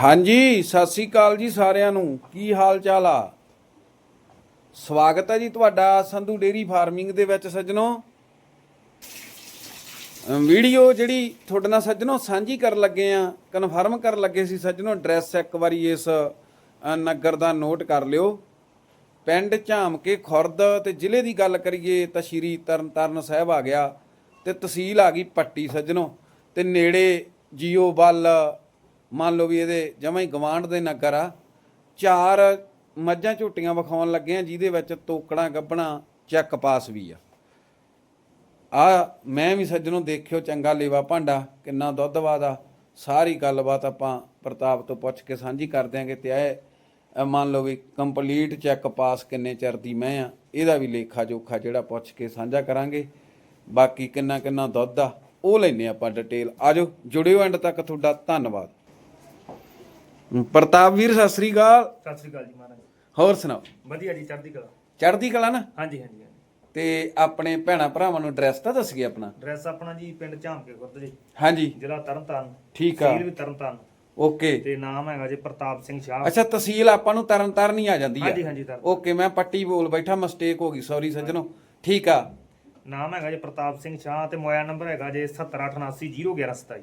ਹਾਂਜੀ, ਸਤਿ ਸ੍ਰੀ ਅਕਾਲ ਜੀ ਸਾਰਿਆਂ ਨੂੰ। ਕੀ ਹਾਲ ਚਾਲ ਆ? ਸਵਾਗਤ ਹੈ ਜੀ ਤੁਹਾਡਾ ਸੰਧੂ ਡੇਰੀ ਫਾਰਮਿੰਗ ਦੇ ਵਿੱਚ ਸੱਜਣੋ। ਵੀਡੀਓ ਜਿਹੜੀ ਤੁਹਾਡੇ ਨਾਲ ਸੱਜਣੋ ਸਾਂਝੀ ਕਰਨ ਲੱਗੇ ਆ ਕਨਫਰਮ ਕਰਨ ਲੱਗੇ ਸੀ ਸੱਜਣੋ ਐਡਰੈਸ ਇੱਕ ਵਾਰੀ ਇਸ ਨਗਰ ਦਾ ਨੋਟ ਕਰ ਲਿਓ। ਪਿੰਡ ਝਾਮਕੇ ਖੁਰਦ ਤੇ ਜ਼ਿਲ੍ਹੇ ਦੀ ਗੱਲ ਕਰੀਏ ਤਾਂ ਸ਼੍ਰੀ ਤਰਨਤਾਰਨ ਸਾਹਿਬ ਆ ਗਿਆ ਤੇ ਤਹਿਸੀਲ ਆ ਗਈ ਪੱਟੀ ਸੱਜਣੋ ਤੇ ਨੇੜੇ ਜੀਓ ਵੱਲ ਮੰਨ ਲਓ ਵੀ ਇਹਦੇ ਜਮਾਂ ਹੀ ਗਵਾਂਢ ਦੇ ਨਗਰ ਆ, ਚਾਰ ਮੱਝਾਂ ਝੋਟੀਆਂ ਵਿਖਾਉਣ ਲੱਗੇ ਆ, ਜਿਹਦੇ ਵਿੱਚ ਤੋਕੜਾਂ ਗੱਬਣਾ ਚੈੱਕ ਪਾਸ ਵੀ ਆ। ਆ ਮੈਂ ਵੀ ਸੱਜਣੋਂ ਦੇਖਿਓ ਚੰਗਾ ਲੇਵਾ ਭਾਂਡਾ, ਕਿੰਨਾ ਦੁੱਧ ਵਾਦਾ। ਸਾਰੀ ਗੱਲਬਾਤ ਆਪਾਂ ਪ੍ਰਤਾਪ ਤੋਂ ਪੁੱਛ ਕੇ ਸਾਂਝੀ ਕਰ ਦਿਆਂਗੇ ਤੇ ਇਹ ਮੰਨ ਲਓ ਵੀ ਕੰਪਲੀਟ ਚੈੱਕ ਪਾਸ ਕਿੰਨੇ ਚਿਰ ਦੀ ਮੈਂ ਆ, ਇਹਦਾ ਵੀ ਲੇਖਾ ਜੋਖਾ ਜਿਹੜਾ ਪੁੱਛ ਕੇ ਸਾਂਝਾ ਕਰਾਂਗੇ। ਬਾਕੀ ਕਿੰਨਾ ਕਿੰਨਾ ਦੁੱਧ ਆ, ਉਹ ਲੈਨੇ ਆਪਾਂ ਡਿਟੇਲ ਆਜੋ ਜੁੜਿਓ ਐਂਡ ਤੱਕ ਤੁਹਾਡਾ ਧੰਨਵਾਦ। ਪ੍ਰਤਾਪ ਵੀਰ ਸਤਿ ਸ੍ਰੀ ਅਕਾਲ। ਸਤਿ ਸ੍ਰੀ ਅਕਾਲ ਜੀ ਮਹਾਰਾਜ। ਹੋਰ ਸੁਣਾਓ? ਵਧੀਆ ਜੀ ਚੜ੍ਹਦੀ ਕਲਾ। ਚੜ੍ਹਦੀ ਕਲਾ ਨਾ? ਹਾਂਜੀ ਹਾਂਜੀ ਹਾਂਜੀ। ਤੇ ਆਪਣੇ ਭੈਣਾ ਭਰਾਵਾਂ ਨੂੰ ਐਡਰੈਸ ਤਾਂ ਦੱਸ ਗਏ ਆਪਣਾ? ਐਡਰੈਸ ਆਪਣਾ ਜੀ ਪਿੰਡ ਝਾਮਕੇ ਖੁਰਦ ਜੀ। ਹਾਂਜੀ। ਜ਼ਿਲ੍ਹਾ ਤਰਨਤਾਰਨ। ਠੀਕ ਆ। ਤਹਿਸੀਲ ਵੀ ਤਰਨਤਾਰਨ। ਓਕੇ। ਤੇ ਨਾਮ ਹੈਗਾ ਜੀ ਪ੍ਰਤਾਪ ਸਿੰਘ ਸ਼ਾਹ। ਅੱਛਾ ਤਹਿਸੀਲ ਆਪਾਂ ਨੂੰ ਤਰਨ ਤਾਰਨ ਹੀ ਆ ਜਾਂਦੀ ਹਾਂਜੀ ਆ। ਹਾਂਜੀ ਤਰਨ ਓਕੇ ਮੈਂ ਪੱਟੀ ਬੋਲ ਬੈਠਾ ਮਿਸਟੇਕ ਹੋ ਗਈ ਸੌਰੀ ਸੱਜਣੋ। ਠੀਕ ਆ। ਨਾਮ ਹੈਗਾ ਜੀ ਪ੍ਰਤਾਪ ਸਿੰਘ ਸ਼ਾਹ ਤੇ ਮੋਬਾਈਲ ਨੰਬਰ ਹੈਗਾ ਜੀ 7878011127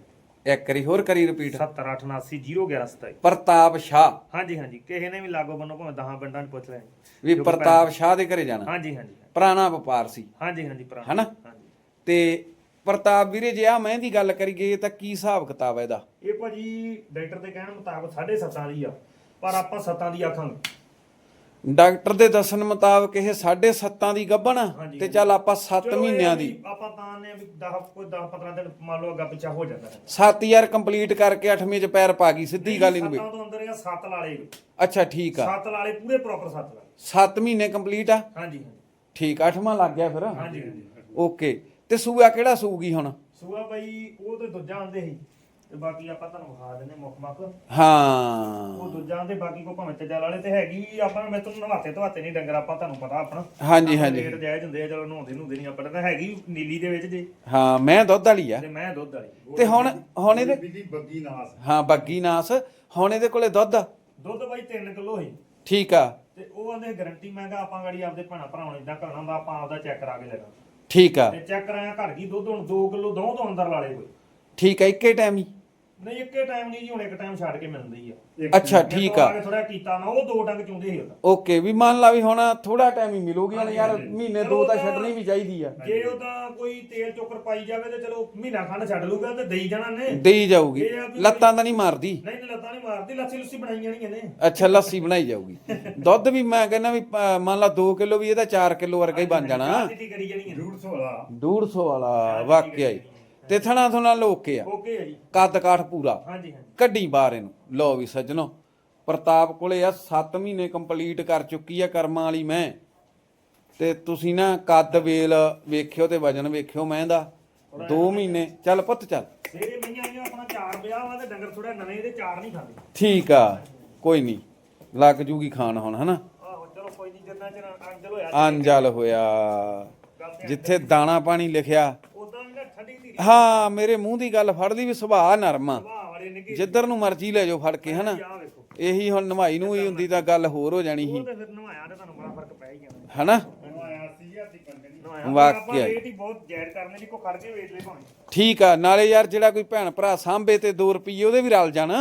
ਇੱਕ ਵਾਰੀ ਹੋਰ ਕਰੀ ਰਿਪੀਟ 7878011127 ਪ੍ਰਤਾਪ ਸ਼ਾਹ। ਹਾਂਜੀ ਹਾਂਜੀ। ਕਿਸੇ ਨੇ ਵੀ ਲਾਗੋ ਬੰਨੋ ਭਾਵੇਂ 10 ਪਿੰਡਾਂ 'ਚ ਪੁੱਛ ਲੈਣ। ਵੀ ਪ੍ਰਤਾਪ ਸ਼ਾਹ ਦੇ ਘਰੇ ਜਾਣਾ। ਹਾਂਜੀ ਹਾਂਜੀ। ਪੁਰਾਣਾ ਵਪਾਰ ਸੀ। ਹਾਂਜੀ ਹਾਂਜੀ ਭਰਾ ਹਨਾ? ਹਾਂਜੀ। ਤੇ ਪ੍ਰਤਾਪ ਵੀਰੇ ਜੇ ਆ ਮੈਂ ਦੀ ਗੱਲ ਕਰੀਏ ਤਾਂ ਕੀ ਹਿਸਾਬ ਕਿਤਾਬ ਹੈ ਇਹਦਾ? ਇਹ ਭਾਜੀ ਡਾਕਟਰ ਦੇ ਕਹਿਣ ਮੁਤਾਬਕ 7.5 ਦੀ ਆ ਪਰ ਆਪਾਂ 7 ਦੀ ਆਖਾਂਗੇ। ਡਾਕਟਰ ਦੇ ਦੱਸਣ ਮੁਤਾਬਕ ਇਹ 7.5 ਦੀ ਗੱਭਣ ਆ ਹਾਂਜੀ, ਤੇ ਚੱਲ ਆਪਾਂ 7 ਚਲੋ ਇਹ ਮਹੀਨਿਆਂ ਦੀ। ਵੀ ਆਪਾਂ ਤਾਂ ਨੇ ਵੀ 10 ਕੋਈ 10 15 ਦਿਨ ਮੰਨ ਲਓ ਅੱਗਾ ਪਿੱਛਾ ਹੋ ਜਾਂਦਾ ਹੈ। 7 ਯਾਰ ਕੰਪਲੀਟ ਕਰਕੇ 8ਵੀਂ ਚ ਪੈਰ ਪਾ ਗਈ ਸਿੱਧੀ ਗੱਲ ਹੀ ਨਹੀਂ ਸੱਤਾਂ ਤੋਂ ਅੰਦਰ ਇਹ 7 ਲਾਲੇ। ਅੱਛਾ ਠੀਕ ਆ। 7 ਲਾਲੇ ਪੂਰੇ ਪ੍ਰੋਪਰ 7 ਲਾਲੇ। 7 ਮਹੀਨੇ ਕੰਪਲੀਟ ਆ? ਹਾਂਜੀ ਹਾਂਜੀ। ਠੀਕ ਅੱਠਵਾਂ ਲੱਗ ਗਿਆ ਫਿਰ। ਹਾਂਜੀ ਹਾਂਜੀ ਓਕੇ। ਤੇ ਸੂਆ ਕਿਹੜਾ ਸੂਗੀ ਹੁਣ? ਸੂਆ ਬਾਈ ਉਹ ਤੇ ਦੂਜਾ ਆਂਦੇ ਸੀ। ਤੇ ਬਾਕੀ ਆਪਾਂ ਤੁਹਾਨੂੰ ਵਿਖਾ ਦਿੰਦੇ ਮੁੱਖ ਮੱਖ। ਉਹ ਹਾਂ ਦੂਜਾ ਆਂਦੇ ਬਾਕੀ ਕੋ ਭਾਵੇਂ ਚੱਜਾ ਲਾਲੇ ਤੇ ਹੈਗੀ ਆਪਾਂ ਮੈਂ ਤੁਹਾਨੂੰ ਨਵਾਤੇ ਧਵਾਤੇ ਨਹੀਂ ਡੰਗਰ ਆਪਾਂ ਤੁਹਾਨੂੰ ਪਤਾ ਆਪਣਾ। ਹਾਂਜੀ ਹਾਂਜੀ। ਰੇਟ ਜਾਇਜ਼ ਹੁੰਦੇ ਆ ਚਲੋ ਨਹਾਉਂਦੇ ਨੂੰ ਨਹੀਂ ਆਪਾਂ ਤਾਂ ਹੈਗੀ ਨੀਲੀ ਦੇ ਵਿੱਚ ਜੀ। ਹਾਂ ਮੈਂ ਦੁੱਧ ਵਾਲੀ ਆ। ਤੇ ਮੈਂ ਦੁੱਧ ਵਾਲੀ। ਤੇ ਹੁਣ ਹੁਣ ਇਹਦੇ ਬਿੱਲੀ ਬੱਗੀ ਨਾਸ। ਹਾਂ ਬੱਗੀ ਨਾਸ। ਹੁਣ ਇਹਦੇ ਕੋਲੇ ਦੁੱਧ? ਆ। ਦੁੱਧ ਬਾਈ 3 ਕਿਲੋ ਸੀ। ਠੀਕ ਆ। ਤੇ ਉਹ ਆਂਦੇ ਗਾਰੰਟੀ ਮੈਂ ਕਿਹਾ ਆਪਾਂ ਗਾੜੀ ਆਪਦੇ ਭੈਣਾ ਭਰਾਵਾਂ ਨੂੰ ਇਦਾਂ ਕਰਨਾ ਹੁੰਦਾ ਆਪਾਂ ਆਪਦਾ ਚੈੱਕ ਕਰਾ ਕੇ ਲੈਣਾ ਠੀਕ ਆ। ਤੇ ਚੈੱਕ ਕਰਾਇਆ ਘੜ ਗਈ ਦੁੱਧ ਹੁਣ 2 ਕਿਲੋ ਦੋ ਤੋਂ ਅੰਦਰ ਲਾ ਲੇ ਕੋਈ। ਠੀਕ ਆ ਇੱਕੇ ਟਾਈਮ ਹੀ। ਨਹੀਂ ਇੱਕੇ ਟਾਈਮ ਨਹੀਂ ਜੀ ਹੁਣ ਇੱਕ ਟਾਈਮ ਛੱਡ ਕੇ ਮਿਲਦੀ ਆ। ਅੱਛਾ ਠੀਕ ਆ। ਥੋੜਾ ਕੀਤਾ ਨਾ ਉਹ ਦੋ ਡੰਗ ਚੁੰਦੇ ਸੀ ਉਹਦਾ। ਓਕੇ ਵੀ ਮੰਨ ਲਾ ਵੀ ਹੁਣ ਥੋੜਾ ਟਾਈਮ ਹੀ ਮਿਲੂਗੀ ਹੁਣ ਯਾਰ ਮਹੀਨੇ ਦੋ ਤਾਂ ਛੱਡਣੀ ਵੀ ਚਾਹੀਦੀ ਆ। ਜੇ ਉਹ ਤਾਂ ਕੋਈ ਤੇਲ ਚੋਕਰ ਪਾਈ ਜਾਵੇ ਤੇ ਚਲੋ ਮਹੀਨਾ ਖੰਡ ਛੱਡ ਲੂਗਾ ਤੇ ਦੇਈ ਜਾਣਾ ਨੇ। ਦੇਈ ਜਾਊਗੀ। ਲੱਤਾਂ ਤਾਂ ਨਹੀਂ ਮਾਰਦੀ। ਨਹੀਂ ਨਹੀਂ ਲੱਤਾਂ ਨਹੀਂ ਮਾਰਦੀ ਲੱਸੀ ਲੁੱਸੀ ਬਣਾਈ ਜਾਣੀਆਂ ਨੇ। ਅੱਛਾ ਲੱਸੀ ਬਣਾਈ ਜਾਊਗੀ। ਦੁੱਧ ਵੀ ਮੈਂ ਕਹਿੰਦਾ ਵੀ ਮੰਨ ਲਾ 2 ਕਿਲੋ ਵੀ ਇਹਦਾ 4 ਕਿਲੋ ਵਰਗਾ ਹੀ ਬਣ ਜਾਣਾ। ਸਿੱਧੀ ਕਰੀ ਜਾਣੀਆਂ ਨੇ 150 ਵਾਲਾ। 150 ਵਾਲਾ ਵਾਕਿਆ ਹੀ। ਤੇ ਥਣਾ ਥਣਾ ਲੋਕੇ ਆ। ਓਕੇ ਹੈ ਜੀ। ਕੱਦ ਕਾਠ ਪੂਰਾ। ਹਾਂਜੀ ਹਾਂਜੀ। ਕੱਢੀ ਬਾਹਰ ਇਹਨੂੰ। ਲਓ ਵੀ ਸੱਜਣੋ ਪ੍ਰਤਾਪ ਕੋਲੇ ਆ 7 ਮਹੀਨੇ ਕੰਪਲੀਟ ਕਰ ਚੁੱਕੀ ਆ ਕਰਮਾਂ ਵਾਲੀ ਮੈਂ। ਤੇ ਤੁਸੀਂ ਨਾ ਕੱਦ ਵੇਲ ਵੇਖਿਓ ਤੇ ਵਜਨ ਵੇਖਿਓ ਮੈਂ ਦਾ। 2 ਮਹੀਨੇ। ਚੱਲ ਪੁੱਤ ਚੱਲ। ਸਵੇਰੇ ਮਈਆਂ ਆਈਆਂ ਆਪਣਾ ਚਾਰ ਵਿਆਹ ਵਾ ਤੇ ਡੰਗਰ ਥੋੜਾ ਨਵੇਂ ਇਹਦੇ ਚਾਰ ਨਹੀਂ ਖਾਂਦੇ। ਠੀਕ ਆ ਕੋਈ ਨਹੀਂ। ਲੱਗ ਜੂਗੀ ਖਾਣ ਹੁਣ ਹਨਾ? ਆਹੋ ਚਲੋ ਕੋਈ ਨਹੀਂ ਜਿੰਨਾ ਚਿਰ ਅੰਜਲ ਹੋਇਆ। ਅੰਜਲ ਹੋਇਆ। ਜਿੱਥੇ ਦਾਣਾ ਪਾਣੀ ਲਿਖਿਆ ਹਾਂ ਮੇਰੇ ਮੂੰਹ ਦੀ ਗੱਲ ਫੜਦੀ ਵੀ ਸੁਭਾਅ ਨਰਮ ਆ। ਵਾਲੇ ਜਿੱਧਰ ਨੂੰ ਮਰਜ਼ੀ ਲੈ ਜਾਓ ਫੜ ਕੇ ਹਨਾ? ਆ ਵੇਖੋ। ਇਹੀ ਹੁਣ ਨਵਾਈ ਨੂੰ ਹੀ ਹੁੰਦੀ ਤਾਂ ਗੱਲ ਹੋਰ ਹੋ ਜਾਣੀ ਸੀ। ਉਹ ਤੇ ਫਿਰ ਨਵਾਇਆ ਤੇ ਤੁਹਾਨੂੰ ਬੜਾ ਫ਼ਰਕ ਪੈ ਹੀ ਜਾਣਾ ਹਨਾ? ਸੀ ਦੀ। ਨਵਾਇਆ ਵਾਕਿਆ ਆਪਾਂ ਹੀ। ਰੇਟ ਹੀ ਬਹੁਤ ਜੈਡ ਕਰਨੇ ਨਹੀਂ ਕੋ ਖੜ ਕੇ ਵੇਚ ਲੈ ਭਾਵੇਂ। ਠੀਕ ਆ ਨਾਲੇ ਯਾਰ ਜਿਹੜਾ ਕੋਈ ਭੈਣ ਭਰਾ ਸਾਂਭੇ ਤੇ 2 ਰੁਪਏ ਉਹਦੇ ਵੀ ਰਲ ਜਾਣ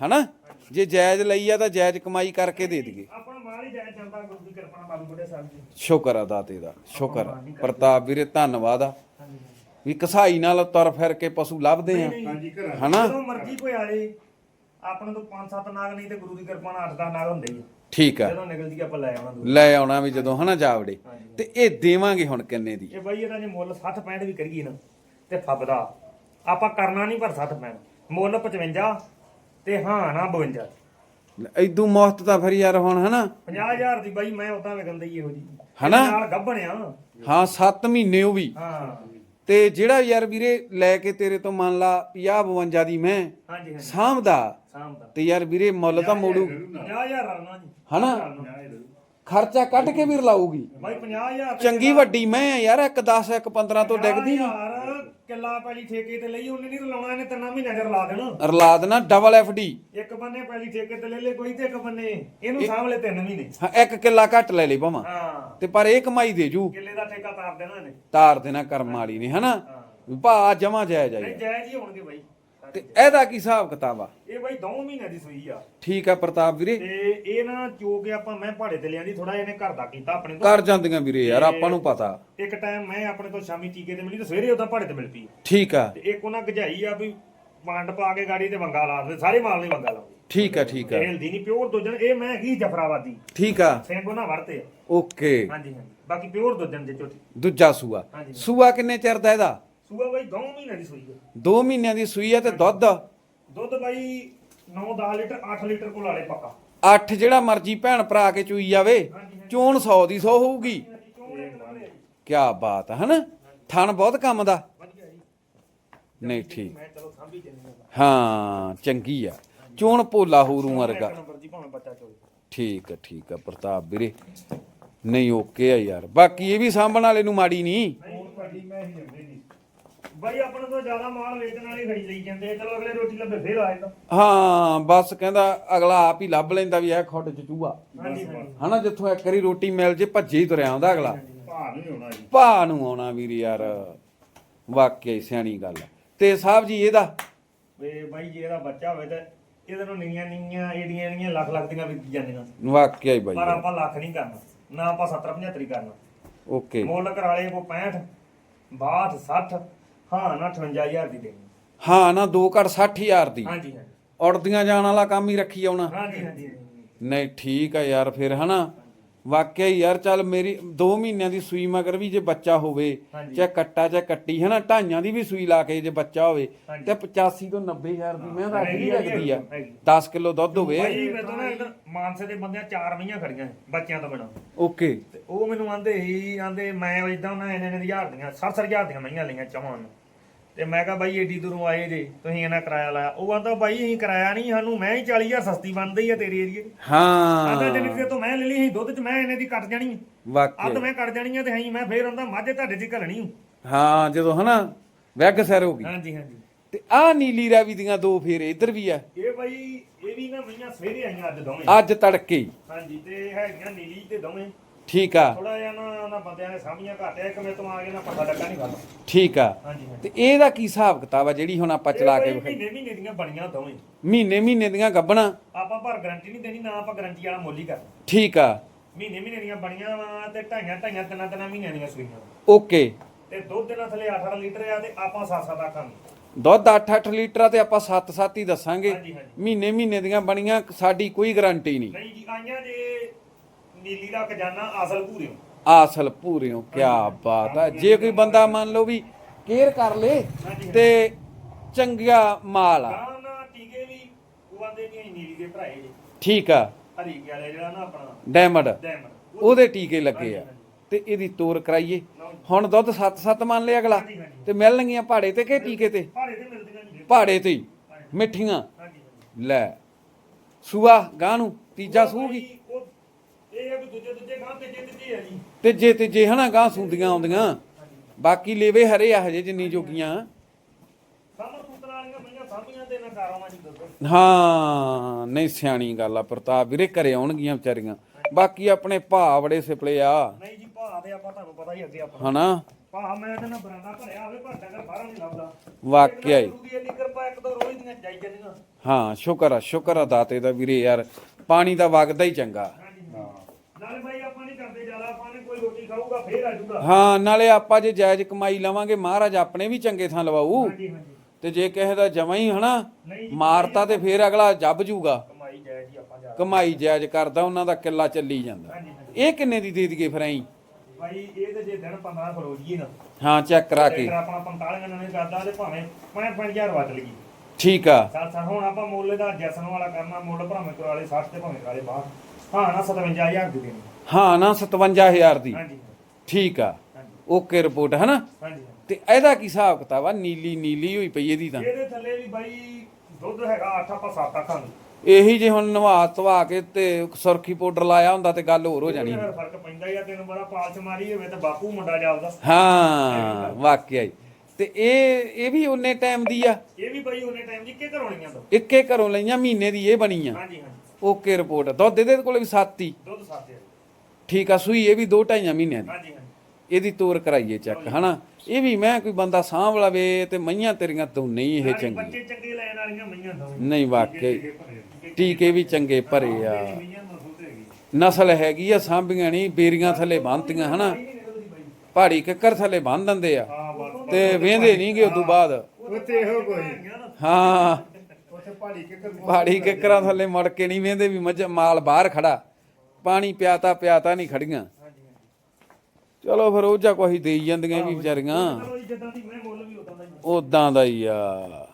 ਹਨਾ? ਜੇ ਜਾਇਜ਼ ਲਈ ਆ ਤਾਂ ਜਾਇਜ਼ ਕਮਾਈ ਕਰਕੇ ਦੇ ਦਈਏ। ਆਪਣਾ ਮਾਲ ਹੀ ਜੈਡ ਚੱਲਦਾ ਗੁਰੂ ਦੀ ਕਿਰਪਾ ਨਾਲ ਬਾਬੂ ਬੁੱਢੇ ਸਾਹਿਬ ਜੀ। ਸ਼ੁਕਰ ਆ ਦਾਤੇ ਦਾ ਸ਼ੁਕਰ ਆ। ਪ੍ਰਤਾਪ ਵੀਰੇ ਧੰਨਵਾਦ ਆ। ਵੀ ਕਸਾਈ ਨਾਲ ਤੁਰ ਫਿਰ ਕੇ ਪਸ਼ੂ ਲੱਭਦੇ ਆ। ਹਾਂਜੀ ਘਰ ਹਨਾ? ਜਦੋਂ ਮਰਜ਼ੀ ਕੋਈ ਆਏ ਆਪਣੇ ਤੋਂ 5-7 ਨਾਗ ਨਹੀਂ ਤੇ ਗੁਰੂ ਦੀ ਕਿਰਪਾ ਨਾਲ 8-10 ਨਾਗ ਹੁੰਦੇ ਹੀ ਆ। ਠੀਕ ਆ। ਜਦੋਂ ਨਿਕਲਦੀ ਆਪਾਂ ਲੈ ਆਉਣਾ ਦੂਰ। ਲੈ ਆਉਣਾ ਵੀ ਜਦੋਂ ਹਨਾ ਜਾਵੜੇ। ਤੇ ਇਹ ਦੇਵਾਂਗੇ ਹੁਣ ਕਿੰਨੇ ਦੀ? ਇਹ ਬਾਈ ਇਹਦਾ ਜੇ ਮੁੱਲ 60 65 ਵੀ ਕਰੀਏ ਨਾ ਤੇ ਫੱਬਦਾ ਆਪਾਂ ਕਰਨਾ ਨਹੀਂ ਪਰ 60 65 ਮੁੱਲ 55 ਤੇ ਹਾਂ ਨਾ 52 ਐਦੂ ਮੁਫਤ ਤਾਂ ਫਿਰ ਯਾਰ ਹੁਣ ਹਨਾ? 50000 ਦੀ ਬਾਈ ਮੈਂ ਉਦਾਂ ਵਿਕਣ ਦਈ ਇਹੋ ਜੀ ਹਨਾ? ਨਾਲ ਗੱਭਣਿਆ ਹਾਂ 7 ਮਹੀਨੇ ਉਹ ਵੀ। ਹਾਂ। ਤੇ ਜਿਹੜਾ ਯਾਰ ਵੀਰੇ ਲੈ ਕੇ ਤੇਰੇ ਤੋਂ ਮੰਨ ਲਾ 50 52 ਦੀ ਮੈਂ ਹਾਂਜੀ ਹਾਂਜੀ। ਸਾਂਭਦਾ ਸ਼ਾਮ ਦਾ ਤੇ ਯਾਰ ਵੀਰੇ ਮੁੱਲ ਤਾਂ ਮੋੜੂ। 50000 ਰਲਣਾ ਜੀ। ਹਨਾ? ਖਰਚਾ ਕੱਢ ਕੇ ਵੀ ਰਲਾਊਗੀ। ਬਾਈ 50000 ਚੰਗੀ ਵੱਡੀ ਮੈਂ ਆ ਯਾਰ ਇੱਕ 10 ਇੱਕ 15 ਤੋਂ ਡਿੱਗਦੀ ਨਹੀਂ ਕਿੱਲਾ ਪਹਿਲੀ ਠੇਕੇ ਤੇ ਲਈ ਉਹਨੇ ਨਹੀਂ ਰਲਾਉਣਾ ਇਹਨੇ ਤਿੰਨਾਂ ਮਹੀਨਿਆਂ ਚ ਰਲਾ ਦੇਣਾ। ਰਲਾ ਦੇਣਾ ਡਬਲ ਐਫ ਡੀ ਇੱਕ ਬੰਨੇ ਪਹਿਲੀ ਠੇਕੇ ਤੇ ਲੈ ਲੈ ਕੋਈ ਤੇ ਇੱਕ ਬੰਨੇ ਇਹਨੂੰ ਸਾਂਭ ਲੈ ਤਿੰਨ ਮਹੀਨੇ। ਹਾਂ ਇੱਕ ਕਿੱਲਾ ਘੱਟ ਲੈ ਲਈ ਭਾਵਾਂ। ਹਾਂ। ਤੇ ਪਰ ਇਹ ਕਮਾਈ ਦੇ ਜੂ। ਕਿੱਲੇ ਦਾ ਠੇਕਾ ਤਾਰ ਦੇਣਾ ਇਹਨੇ। ਤਾਰ ਦੇਣਾ ਕਰਮ ਵਾਲੀ ਨੇ ਹਨਾ? ਭਾ ਜਮਾ ਜਾਇਜ਼ ਨਹੀਂ ਆਈ ਜਾਇਜ਼ ਹੀ ਹੋਣਗੇ ਬਾਈ। ਤੇ ਇਹਦਾ ਕੀ ਹਿਸਾਬ ਕਿਤਾਬ ਆ? ਇਹ ਬਾਈ 2 ਮਹੀਨਿਆਂ ਦੀ ਸੂਈ ਆ। ਠੀਕ ਆ ਪ੍ਰਤਾਪ ਵੀਰੇ। ਤੇ ਇਹ ਨਾ ਜੋ ਕਿ ਆਪਾਂ ਮੈਂ ਪਹਾੜੇ ਤੇ ਲਿਆਂਦੀ ਥੋੜਾ ਇਹਨੇ ਘਰ ਦਾ ਕੀਤਾ ਆਪਣੇ ਤੋਂ। ਕਰ ਜਾਂਦੀਆਂ ਵੀਰੇ ਯਾਰ ਆਪਾਂ ਨੂੰ ਪਤਾ। ਇੱਕ ਟਾਈਮ ਮੈਂ ਆਪਣੇ ਤੋਂ ਸ਼ਾਮੀ ਟੀਕੇ ਤੇ ਮਿਲੀ ਤੇ ਸਵੇਰੇ ਉਹਦਾ ਪਹਾੜੇ ਤੇ ਮਿਲ ਪਈ। ਠੀਕ ਆ। ਤੇ ਇੱਕ ਉਹਨਾਂ ਗਜਾਈ ਆ ਵੀ ਵੰਡ ਪਾ ਕੇ ਗਾੜੀ ਤੇ ਵੰਗਾ ਲਾ ਦੇ ਸਾਰੇ ਮਾਲ ਨਹੀਂ ਵੰਗਾ ਲਾਉਂਦੇ। ਠੀਕ ਆ ਠੀਕ ਆ। ਇਹ ਹਿਲਦੀ ਨਹੀਂ ਪਿਓਰ ਦੁੱਜਣ ਇਹ ਮੈਂ ਹੈਗੀ ਜਫਰਾਬਾਦੀ। ਠੀਕ ਆ। ਸਿੰਘ ਉਹਨਾਂ ਵੜਤੇ ਆ। ਓਕੇ। ਹਾਂਜੀ ਹਾਂਜੀ। ਬਾਕੀ ਪਿਓਰ ਦੁੱਜਣ ਦੇ ਝੋਟੀ ਦੂਜਾ ਸੂਆ। ਹਾਂਜੀ। ਸੂਆ ਕਿੰਨੇ ਚਿਰ ਦਾ ਇਹਦਾ? ਸੂਆ ਬਾਈ 2 ਮਹੀਨੇ ਦੀ ਸੂਈ ਆ। 2 ਮਹੀਨਿਆਂ ਦੀ ਸੂਈ ਆ ਤੇ ਦੁੱਧ? ਦੁੱਧ ਬਾਈ 9-10 ਲੀਟਰ 8 ਲੀਟਰ ਕੋਲ ਵਾਲੇ ਪੱਕਾ। 8 ਜਿਹੜਾ ਮਰਜ਼ੀ ਭੈਣ ਭਰਾ ਕੇ ਚੂਈ ਜਾਵੇ ਚੋਣ 100 ਦੀ 100 ਹੋਊਗੀ। ਕੀ ਬਾਤ ਹੈ ਹਨਾ? ਥਣ ਬਹੁਤ ਕੰਮ ਦਾ। ਨਹੀਂ ਠੀਕ। ਹਾਂ ਚੰਗੀ ਆ। ਚੋਣ ਭੋਲਾ ਹੂਰੂ ਵਰਗਾ। ਠੀਕ ਆ ਠੀਕ ਆ ਪ੍ਰਤਾਪ ਵੀਰੇ। ਨਹੀਂ ਓਕੇ ਆ ਯਾਰ। ਬਾਕੀ ਇਹ ਵੀ ਸਾਂਭਣ ਵਾਲੇ ਨੂੰ ਮਾੜੀ ਨਹੀਂ ਹੋਰ ਭਾਜੀ ਮੈਂ ਹੀ ਜਾਂਦੇ ਨਹੀਂ ਬਾਈ ਆਪਣੇ ਤੋਂ ਜ਼ਿਆਦਾ ਮਾਲ ਵੇਚਣ ਵਾਲੇ ਖੜੀ ਲਈ ਜਾਂਦੇ। ਚਲੋ ਅਗਲੇ ਰੋਟੀ ਲੱਭੇ ਫੇਰ ਆ ਜਾਂਦਾ। ਹਾਂ ਬਸ ਕਹਿੰਦਾ ਅਗਲਾ ਆਪ ਹੀ ਲੱਭ ਲੈਂਦਾ ਵੀ ਇਹ ਖੁੱਡ ਚ ਚੂਹਾ। ਹਾਂਜੀ ਹਾਂਜੀ। ਹਨਾ ਜਿੱਥੋਂ ਇੱਕ ਵਾਰੀ ਰੋਟੀ ਮਿਲ ਜੇ ਭੱਜੇ ਹੀ ਤੁਰਿਆ ਆਉਂਦਾ ਅਗਲਾ। ਭਾਅ ਨਹੀਂ ਹੋਣਾ ਜੀ। ਭਾ ਨੂੰ ਆਉਣਾ ਵੀਰ ਯਾਰ। ਵਾਕਿਆ ਹੀ ਸਿਆਣੀ ਗੱਲ। ਤੇ ਸਾਹਿਬ ਜੀ ਇਹਦਾ? ਵੇ ਬਾਈ ਜੇ ਇਹਦਾ ਬੱਚਾ ਹੋਵੇ ਤਾਂ ਇਹਦੇ ਨੂੰ ਨੀਆਂ ਨੀਆਂ ਏਡੀਆਂ ਏਡੀਆਂ ਲੱਖ ਲੱਖ ਦੀਆਂ ਵਿਕ ਜਾਂਦੀਆਂ। ਵਾਕਿਆ ਹੀ ਬਾਈ। ਪਰ ਆਪਾਂ ਲੱਖ ਨਹੀਂ ਕਰਨਾ। ਨਾ ਆਪਾਂ 70 75 ਕਰਨਾ। ਓਕੇ। ਮੁੱਲ ਕਰਾਲੇ ਕੋ 65 62 60 ਹਾਂ ਨਾ 58000 ਦੀ ਦੇਣੀ। ਹਾਂ ਨਾ ਦੋ ਘੜ 60000 ਦੀ। ਹਾਂਜੀ ਹਾਂਜੀ। ਉੜਦੀਆਂ ਜਾਣ ਵਾਲਾ ਕੰਮ ਹੀ ਰੱਖੀ ਆਉਣਾ। ਹਾਂਜੀ ਹਾਂਜੀ। ਨਹੀਂ ਠੀਕ ਆ ਯਾਰ ਫਿਰ ਹਨਾ। ਵਾਕਿਆ ਹੀ ਯਾਰ ਚੱਲ ਮੇਰੀ 2 ਮਹੀਨਿਆਂ ਦੀ ਸੂਈ ਮਗਰ ਵੀ ਜੇ ਬੱਚਾ ਹੋਵੇ ਹਾਂਜੀ। ਚਾਹੇ ਕੱਟਾ ਚਾਹੇ ਕੱਟੀ ਹਨਾ ਢਾਈਆਂ ਦੀ ਵੀ ਸੂਈ ਲਾ ਕੇ ਜੇ ਬੱਚਾ ਹੋਵੇ ਹਾਂਜੀ। ਤੇ 85 ਤੋਂ 90000 ਦੀ ਮੈਂ ਰੱਖਦੀ ਹੈਗੀ, ਲੱਗਦੀ ਆ ਹੈਗੀ। 10 ਕਿਲੋ ਦੁੱਧ ਹੋਵੇ ਭਾਈ ਮੈਂ ਤਾਂ ਨਾ ਮਾਨਸੇ ਦੇ ਬੰਦਿਆਂ ਚਾਰ ਮਈਆਂ ਖੜੀਆਂ ਸੀ, ਬੱਚਿਆਂ ਤੋਂ ਬਿਨਾਂ ਓਕੇ ਤੇ ਉਹ ਮੈਨੂੰ ਆਂਦੇ ਹੀ ਆਂਦੇ ਮੈਂ ਇਦਾਂ ਨਾ ਇਹਨੇ ਨੇ ਹਜ਼ਾਰ ਦੀਆਂ 60 ਹਜ਼ਾਰ ਦੀਆਂ ਮਈਆਂ ਲਈਆਂ ਚਾਹਣ ਨੂੰ ਤੇ ਮੈਂ ਕਿਹਾ ਬਾਈ ਏਡੀ ਦੂਰੋਂ ਆਏ ਜੇ ਤੁਸੀਂ ਇਹਨਾਂ ਕਿਰਾਇਆ ਲਾਇਆ। ਉਹ ਆਂਦਾ ਬਾਈ ਅਸੀਂ ਕਿਰਾਇਆ ਨਹੀਂ ਸਾਨੂੰ ਮੈਂ ਹੀ 40000 ਸਸਤੀ ਬਣਦੀ ਆ ਤੇਰੇ ਏਰੀਏ। ਆਂਦਾ ਹਾਂ ਕਿ ਤੋਂ ਮੈਂ ਲੈ ਲਈ ਅਸੀਂ ਦੁੱਧ ਚ ਮੈਂ ਇਹਨੇ ਦੀ ਕੱਟ ਜਾਣੀ ਆ। ਵਾਕਿਆ ਮੈਂ ਕੱਟ ਜਾਣੀ ਆ ਤੇ ਅਸੀਂ ਮੈਂ ਫੇਰ ਆਂਦਾ ਮਾਝੇ ਤੁਹਾਡੇ ਚ ਘਲਣੀ ਓ। ਹਾਂ ਜਦੋਂ ਹਨਾ ਵੈਗ ਸਰ ਹੋ ਗਈ। ਹਾਂਜੀ ਹਾਂਜੀ। ਤੇ ਆ ਨੀਲੀ ਰਾਵੀ ਦੀਆਂ ਦੋ ਫੇਰ ਇੱਧਰ ਵੀ ਆ। ਇਹ ਬਾਈ ਇਹ ਵੀ ਨਾ ਮਈਆਂ ਸਵੇਰੇ ਆਈਆਂ ਅੱਜ ਦੋਵੇਂ। ਅੱਜ ਤੜਕੇ ਹੀ। ਹਾਂਜੀ ਤੇ ਹੈਗੀਆਂ ਨੀਲੀ ਤੇ ਦੋਵੇਂ। ਠੀਕ ਆ। ਥੋੜਾ ਜਿਹਾ ਨਾ ਉਹਨਾਂ ਬੰਦਿਆਂ ਨੇ ਸਾਂਭੀਆਂ ਘੱਟ ਆ ਇੱਕ ਮੇਰੇ ਤੋਂ ਆ ਕੇ ਨਾ ਪਤਾ ਲੱਗਾ ਨਹੀਂ ਗੱਲ। ਠੀਕ ਆ। ਹਾਂਜੀ ਹਾਂਜੀ। ਤੇ ਇਹਦਾ ਕੀ ਹਿਸਾਬ ਕਿਤਾਬ ਆ ਜਿਹੜੀ ਹੁਣ ਆਪਾਂ ਚਲਾ ਕੇ ਵਿਖਾਈ? ਮਹੀਨੇ ਮਹੀਨੇ ਦੀਆਂ ਬਣੀਆਂ ਦੋਵੇਂ। ਮਹੀਨੇ ਮਹੀਨੇ ਦੀਆਂ ਗੱਬਣਾ। ਆਪਾਂ ਪਰ ਗਾਰੰਟੀ ਨਹੀਂ ਦੇਣੀ ਨਾ ਆਪਾਂ ਗਾਰੰਟੀ ਵਾਲਾ ਮੁੱਲ ਹੀ ਕਰਨਾ। ਠੀਕ ਆ। ਮਹੀਨੇ ਮਹੀਨੇ ਦੀਆਂ ਬਣੀਆਂ ਵਾ ਤੇ ਢਾਈਆਂ ਢਾਈਆਂ ਤਿੰਨਾਂ ਤਿੰਨਾਂ ਮਹੀਨਿਆਂ ਦੀਆਂ ਸੂਈਆਂ। ਓਕੇ। ਤੇ ਦੁੱਧ ਦੇ ਨਾਲ ਥੱਲੇ 8-8 ਲੀਟਰ ਆ ਤੇ ਆਪਾਂ 7-7 ਆਖਾਂਗੇ ਦੁੱਧ 8-8 ਲੀਟਰ ਆ ਤੇ ਆਪਾਂ 7-7 ਹੀ ਦੱਸਾਂਗੇ। ਹਾਂਜੀ, ਹਾਂਜੀ। ਮਹੀਨੇ ਮਹੀਨੇ ਦੀਆਂ ਬਣੀਆਂ ਸਾਡੀ ਕੋਈ ਗਾਰੰਟੀ ਨਹੀਂ। ਨਹੀਂ ਜੀ ਆਈਆਂ ਜੇ ਨੀਲੀ ਦਾ ਖਜ਼ਾਨਾ ਅਸਲ ਆਸਲ ਪੂਰਿਓ ਕੀ ਬਾਤ ਆ ਜੇ ਕੋਈ ਬੰਦਾ ਮੰਨ ਲਓ ਵੀ ਕੇਅਰ ਕਰ ਲੇ। ਤੇ ਚੰਗਾ ਮਾਲ ਆ। ਗਾਂ ਨਾ ਟੀਕੇ ਵੀ ਉਹ ਆਂਦੇ ਨਹੀਂ ਨੀਲੀ ਦੇ ਭਰਾਏ ਜੀ ਠੀਕ ਆ। ਹਰੀਕੇ ਵਾਲੇ ਜਿਹੜਾ ਨਾ ਆਪਣਾ ਡੈਮਡ। ਉਹਦੇ ਟੀਕੇ ਲੱਗੇ ਆ। ਤੇ ਇਹਦੀ ਤੋਰ ਕਰਾਈਏ। ਹੁਣ ਦੁੱਧ 7-7 ਮੰਨ ਲਿਆ ਅਗਲਾ। ਤੇ ਮਿਲਣਗੀਆਂ ਪਹਾੜੇ ਤੇ ਕਿ ਟੀਕੇ ਤੇ? ਪਹਾੜੇ ਤੇ ਮਿਲਦੀਆਂ ਨਹੀਂ ਪਹਾੜੇ ਤੇ ਹੀ। ਮਿੱਠੀਆਂ। ਹਾਂਜੀ ਲੈ। ਸੂਆ ਗਾਂ ਨੂੰ ਤੀਜਾ ਸੂਗੀ। ਇਹ ਆ ਵੀ ਦੂਜੇ ਦੂਜੇ ਗਾਂ ਤੇ ਜੇ ਤੇ ਆ ਜੀ। ਹਨਾ ਗਾਂ ਸੁੰਦੀਆਂ ਆਉਂਦੀਆਂ। ਬਾਕੀ ਲੇਵੇ ਹਰੇ ਆ ਹਜੇ ਜਿੰਨੀ ਜੋਗੀਆਂ। ਸਾਹਮਣੇ ਸੂਤਨ ਵਾਲੀਆਂ ਮਈਆਂ ਸਾਹਮੀਆਂ ਤੇ ਨਾ ਕਾਰਾਵਾਂ ਜੀ ਦੁੱਧ ਹਾਂ ਨਹੀਂ ਸਿਆਣੀ ਗੱਲ ਆ ਪ੍ਰਤਾਪ ਵੀਰੇ ਘਰੇ ਆਉਣਗੀਆਂ ਵਿਚਾਰੀਆਂ। ਬਾਕੀ ਆਪਣੇ ਭਾ ਬੜੇ ਸਿਪਲੇ ਆ। ਨਹੀਂ ਜੀ ਭਾਅ ਦੇ ਆਪਾਂ ਤੁਹਾਨੂੰ ਪਤਾ ਹੀ ਅੱਗੇ ਆਪਾਂ। ਹਨਾ? ਭਾਅ ਮੈਂ ਤੇ ਨਾ ਬਰਾਂਡਾ ਭਰਿਆ ਹੋਵੇ ਪਰ ਡੰਗਰ ਬਾਹਰ ਨਹੀਂ ਲੱਭਦਾ। ਵਾਕਿਆ ਹੀ। ਦੀ ਇੰਨੀ ਕਿਰਪਾ ਇੱਕ ਦੋ ਰੋਜ਼ ਦੀਆਂ ਜਾਈ ਜਾਂਦੀਆਂ ਹਾਂ ਸ਼ੁਕਰ ਆ ਸ਼ੁਕਰ ਆ ਦਾਤੇ ਦਾ ਵੀਰੇ ਯਾਰ। ਪਾਣੀ ਦਾ ਵਗਦਾ ਹੀ ਚੰਗਾ ਨਾਲੇ ਭਾਈ ਆਪਾਂ ਨਹੀਂ ਕਰਦੇ ਜ਼ਿਆਦਾ ਆਪਾਂ ਨੇ ਕੋਈ ਰੋਟੀ ਫੇਰ ਹਾਂ ਨਾਲੇ ਆਪਾਂ ਜੇ ਜਾਇਜ਼ ਕਮਾਈ ਲਵਾਂਗੇ ਮਹਾਰਾਜ ਆਪਣੇ ਵੀ ਚੰਗੇ ਥਾਂ ਹਾਂਜੀ ਹਾਂਜੀ। ਤੇ ਜੇ ਕਿਸੇ ਦਾ ਜਮਾ ਹੀ ਹਨਾ ਨਹੀਂ ਜੀ, ਮਾਰਤਾ ਤੇ ਫੇਰ ਅਗਲਾ ਜੱਬ ਜੂਗਾ। ਕਮਾਈ ਜਾਏ ਜੀ ਆਪਾਂ ਜਾ ਕਮਾਈ ਜਾਇਜ਼ ਕਰਦਾ ਉਹਨਾਂ ਦਾ ਕਿੱਲਾ ਚੱਲੀ ਜਾਂਦਾ। ਹਾਂਜੀ ਹਾਂਜੀ। ਇਹ ਕਿੰਨੇ ਦੀ ਦੇ ਦਈਏ ਫਿਰ ਐਂ? ਭਾਈ ਇਹ ਤੇ ਜੇ ਦਿਨ 15 ਖਰੋਜੀਏ ਨਾ। ਹਾਂ ਚੈੱਕ ਕਰਾ ਕੇ। ਫਿਰ ਆਪਣਾ 45 ਗੰਨਾਂ ਨੇ ਕਰਦਾ ਤੇ ਭਾਵੇਂ 5000 ਵੱਟ ਲਗੀ ਠੀਕ ਆ। ਸਾ ਸਾ ਹੁਣ ਆਪਾਂ ਮੁੱਲ ਦਾ ਜਸਨ ਵਾਲਾ ਕਰਨਾ ਮੁੱਲ ਭਾਵੇਂ ਕਰਾਲੇ 60 ਤੇ ਭਾਵੇਂ ਕਰਾਲੇ ਬਾਹਰ ਹਾਂ ਨਾ 57000 ਦੀ ਦੇਣੀ। ਹਾਂ ਨਾ 57000 ਦੀ। ਹਾਂਜੀ। ਠੀਕ ਆ। ਓਕੇ ਰਿਪੋਰਟ ਹਨਾ? ਹਾਂਜੀ ਤੇ ਇਹਦਾ ਕੀ ਹਿਸਾਬ ਕਿਤਾਬ ਆ? ਨੀਲੀ ਨੀਲੀ ਹੋਈ ਪਈ ਇਹਦੀ ਤਾਂ। ਇਹਦੇ ਥੱਲੇ ਵੀ ਬਾਈ ਦੁੱਧ ਹੈਗਾ 8 ਆਪਾਂ 7 ਆਖਾਂਗੇ ਇਹੀ ਜੇ ਹੁਣ ਨਵਾ ਧਵਾ ਕੇ ਤੇ ਸੁਰਖੀ ਪਾਊਡਰ ਲਾਇਆ ਹੁੰਦਾ ਤੇ ਗੱਲ ਹੋਰ ਹੋ ਜਾਣੀ। ਇਹਦੇ ਨਾਲ ਫ਼ਰਕ ਪੈਂਦਾ ਹੀ ਆ ਤੈਨੂੰ ਬੜਾ ਪਾਲਚ ਮਾਰੀ ਹੋਵੇ ਤੇ ਬਾਪੂ ਮੁੰਡਾ ਜਾਪਦਾ। ਹਾਂ ਵਾਕਿਆ ਹੀ। ਤੇ ਇਹ ਇਹ ਵੀ ਉਹਨੇ ਟਾਈਮ ਦੀ ਆ? ਇਹ ਵੀ ਬਾਈ ਉਹਨੇ ਟਾਈਮ ਜੀ ਕਿ ਘਰੋਣੀਆਂ ਤੋਂ ਇੱਕੇ ਘਰੋਂ ਲਈਆਂ ਮਹੀਨੇ ਦੀ ਇਹ ਬਣੀ ਆ ਹਾਂਜੀ ਹਾਂਜੀ। Okay report. ਦੁੱਧ ਇਹਦੇ ਕੋਲੇ ਵੀ ਸੱਤ ਹੀ। ਦੁੱਧ ਸਾਦੇ ਠੀਕ ਆ ਸੂਈ ਇਹ ਵੀ ਦੋ ਢਾਈਆਂ ਮਹੀਨਿਆਂ ਦੀ। ਹਾਂਜੀ ਹਾਂਜੀ। ਇਹਦੀ ਤੋਰ ਕਰਾਈਏ ਚੈੱਕ ਹਨਾ? ਇਹ ਵੀ ਮੈਂ ਕੋਈ ਬੰਦਾ ਸਾਂਭ ਲਵੇ ਤੇ ਮਈਆਂ ਤੇਰੀਆਂ ਤੋਂ ਨਹੀਂ ਇਹ ਨਾਲੇ ਚੰਗੀ ਬੱਚੇ ਚੰਗੇ ਲੈਣ ਵਾਲੀਆਂ ਮਈਆਂ ਤੋਂ ਨਹੀਂ ਵਾਕਈ। ਟੀਕੇ ਵੀ ਚੰਗੇ ਭਰੇ ਆ। ਨਸਲ ਤੇ ਹੈਗੀ। ਨਸਲ ਹੈਗੀ ਆ ਸਾਂਭੀਆਂ ਨਹੀਂ ਬੇਰੀਆਂ ਥੱਲੇ ਬੰਨਤੀਆਂ ਹਨਾ? ਪਹਾੜੀ ਕਿੱਕਰ ਥੱਲੇ ਬੰਨ ਦਿੰਦੇ ਆ। ਹਾਂ ਬਸ ਤੇ ਵੇਂਦੇ ਨਹੀਂਗੇ ਉਦੋਂ ਬਾਅਦ। ਉੱਥੇ ਇਹੋ ਕੋਈ ਹਾਂ। ਉੱਥੇ ਪਹਾੜੀ ਕਿੱਕਰ ਪਹਾੜੀ ਕਿੱਕਰਾਂ ਥੱਲੇ ਮੁੜ ਕੇ ਨਹੀਂ ਵੇਂਦੇ ਵੀ ਮੱਝ ਮਾਲ ਬਾਹਰ ਖੜਾ। ਪਾਣੀ ਪਿਆਤਾ ਪਿਆਤਾ ਨਹੀਂ ਖੜੀਆਂ। ਚਲੋ ਫਿਰ ਉਹ ਜਾ ਕੋਈ ਦੇਈ ਜਾਂਦੀਆਂ ਵੀ ਵਿਚਾਰੀਆਂ। ਉਦਾਂ ਦਾ ਹੀ ਆ।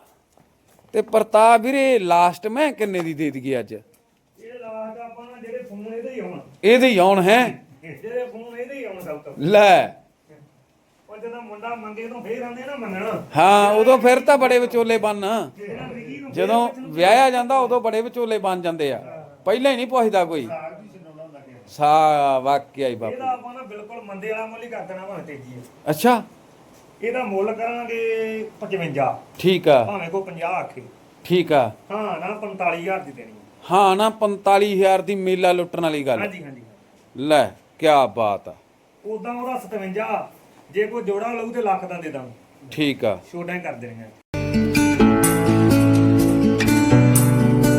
ਤੇ ਪ੍ਰਤਾਪ ਵੀਰੇ ਲਾਸਟ ਮੈਂ ਕਿੰਨੇ ਦੀ ਦੇ ਦਈਏ ਅੱਜ? ਇਹ ਲਾਸਟ ਆਪਾਂ ਜਿਹੜੇ ਫੋਨ ਇਹਦੇ ਹੀ ਆਉਣ ਇਹਦੇ ਹੀ। ਆਉਣ ਹੈ ਜਿਹੜੇ ਫੋਨ ਇਹਦੇ ਹੀ ਆਉਣ ਸਭ ਤੋਂ ਲੈ। ਉਹ ਜਦੋਂ ਮੁੰਡਾ ਮੰਗੇ ਤੋਂ ਫੇਰ ਆਂਦੇ ਨਾ ਮੰਗਣਾ ਹਾਂ, ਉਦੋਂ ਫਿਰ ਤਾਂ ਬੜੇ ਵਿਚੋਲੇ ਬਣ ਜਦੋਂ ਵਿਆਹਿਆ ਜਾਂਦਾ, ਉਦੋਂ ਬੜੇ ਵਿਚੋਲੇ ਬਣ ਜਾਂਦੇ ਆ। ਪਹਿਲਾਂ ਹੀ ਨਹੀਂ ਪੁੱਛਦਾ ਕੋਈ ਸਾਗ ਵੀ ਸੁਣਾਉਣਾ ਲੱਗੇ ਸਾ ਵਾਕਿਆ ਹੀ ਬਾਪੂ। ਇਹਦਾ ਆਪਾਂ ਨਾ ਬਿਲਕੁਲ ਮੰਦੇ ਵਾਲਾ ਮੁੱਲ ਹੀ ਕਰ ਦੇਣਾ ਭਾਵੇਂ ਤੇਜੀ ਹੈ ਅੱਛਾ। ਇਹਦਾ ਮੁੱਲ ਕਰਾਂਗੇ 55 ਠੀਕ ਆ। ਭਾਵੇਂ ਕੋ 50 ਆਖੇ। ਠੀਕ ਆ। ਹਾਂ ਨਾ 45000 ਦੀ ਦੇਣੀ ਹੈ। ਹਾਂ ਨਾ 45000 ਦੀ ਮੇਲਾ ਲੁੱਟਣ ਵਾਲੀ ਗੱਲ। ਹਾਂਜੀ ਹਾਂਜੀ ਲੈ ਕੀ ਬਾਤ ਆ। ਉਦਾਂ ਉਹਦਾ 57 ਜੇ ਕੋਈ ਜੋੜਾ ਲਊ ਤੇ ਲੱਖ ਦਾ ਦੇ ਦਾਂਗੇ। ਠੀਕ ਆ। ਛੋਟਾ ਹੀ ਕਰ ਦੇਣਗੇ